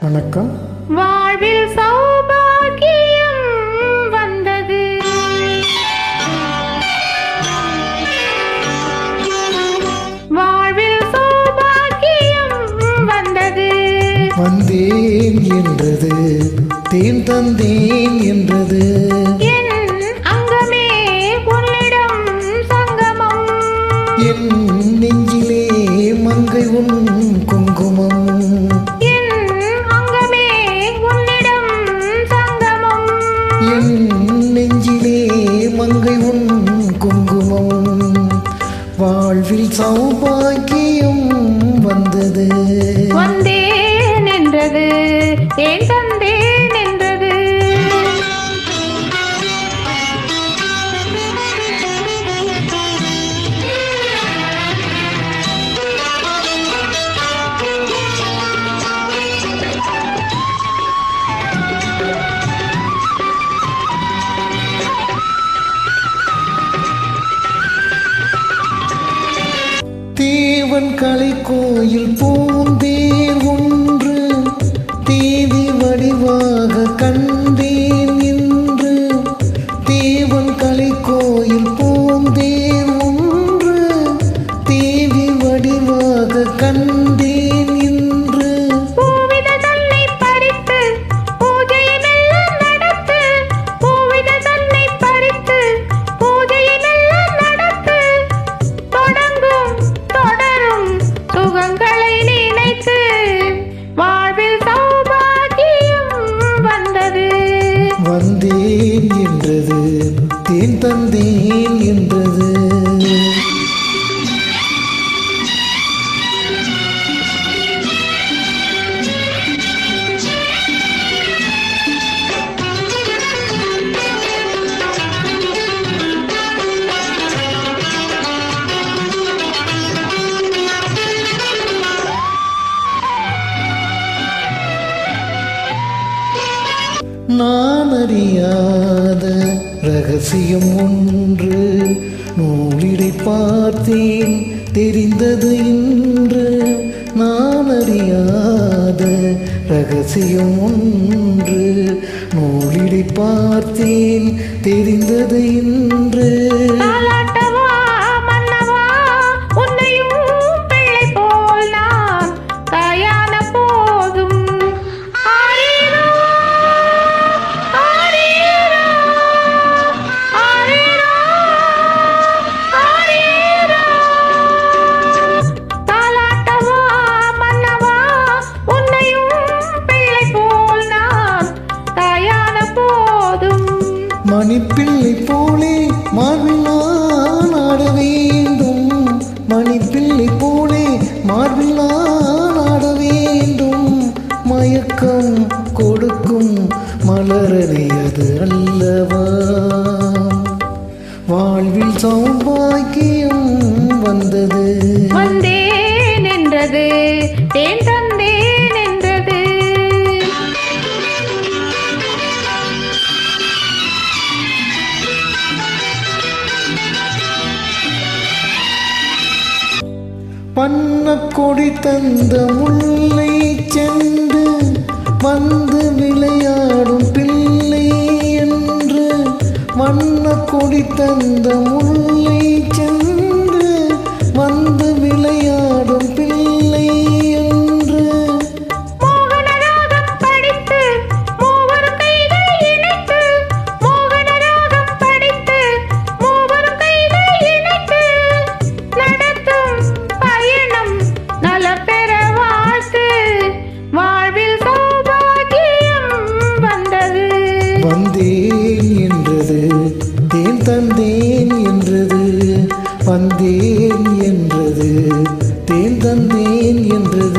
வணக்கம். வாழ்வில் சௌபாகியம் வந்தது. வாழ்வில் சௌபாகியம் வந்தது. வந்தேன் என்றது தேன் தந்தேன் என்றது. என் நெஞ்சிலே மங்கை உன் என் நெஞ்சிலே மங்கை உன் குங்குமம். வாழ்வில் சௌபா கோயில் பூந்தேர் ஒன்று தேவி வடிவாக கண் வந்தேன் நான் அறியாத ரகசியம் ஒன்று. நூலிடை பார்த்தேன் தெரிந்தது இன்று. நான் அறியாத ரகசியம் ஒன்று. நூலிடை பார்த்தேன் தெரிந்தது இன்று. மணிப்பிள்ளை போலே மார்பில் நான் ஆட வேண்டும். மணிப்பிள்ளை போலே மார்பில் நான் ஆட வேண்டும். மயக்கம் கொடுக்கும் மலரடி அது அல்லவா? வாழ்வில் சௌபாக்கியம் வந்தது. வந்தேன் என்றது தேன் வண்ண கொடி தந்த முல்லை சென்று வந்து விளையாடும் பிள்ளை என்று வண்ண கொடி தந்த முல்லை தந்தேன் என்றது வந்தேன் என்றது தேன் தந்தேன் என்றது.